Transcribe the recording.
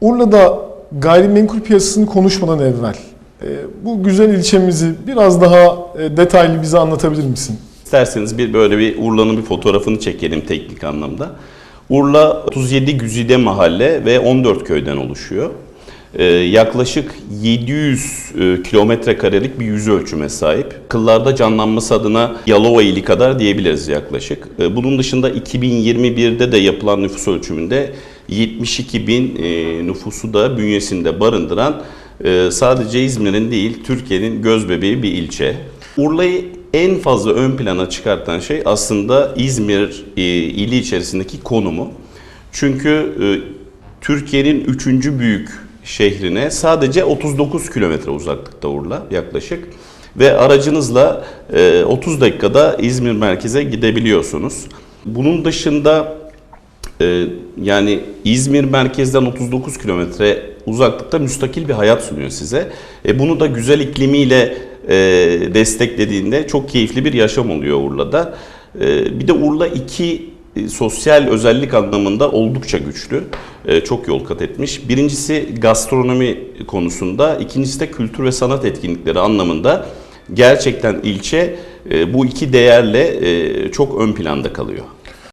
Urla'da gayrimenkul piyasasını konuşmadan evvel e, bu güzel ilçemizi biraz daha e, detaylı bize anlatabilir misin? İsterseniz bir böyle bir Urla'nın bir fotoğrafını çekelim teknik anlamda. Urla 37 güzide mahalle ve 14 köyden oluşuyor. Ee, yaklaşık 700 e, kilometre karelik bir yüz ölçüme sahip. Kıllarda canlanması adına Yalova ili kadar diyebiliriz yaklaşık. Bunun dışında 2021'de de yapılan nüfus ölçümünde 72 bin e, nüfusu da bünyesinde barındıran e, sadece İzmir'in değil Türkiye'nin göz bir ilçe. Urla'yı en fazla ön plana çıkartan şey aslında İzmir e, ili içerisindeki konumu. Çünkü e, Türkiye'nin üçüncü büyük şehrine sadece 39 kilometre uzaklıkta Urla yaklaşık. Ve aracınızla e, 30 dakikada İzmir merkeze gidebiliyorsunuz. Bunun dışında e, yani İzmir merkezden 39 kilometre uzaklıkta müstakil bir hayat sunuyor size. E, bunu da güzel iklimiyle e, desteklediğinde çok keyifli bir yaşam oluyor Urla'da. E, bir de Urla iki e, sosyal özellik anlamında oldukça güçlü. E, çok yol kat etmiş. Birincisi gastronomi konusunda, ikincisi de kültür ve sanat etkinlikleri anlamında gerçekten ilçe e, bu iki değerle e, çok ön planda kalıyor.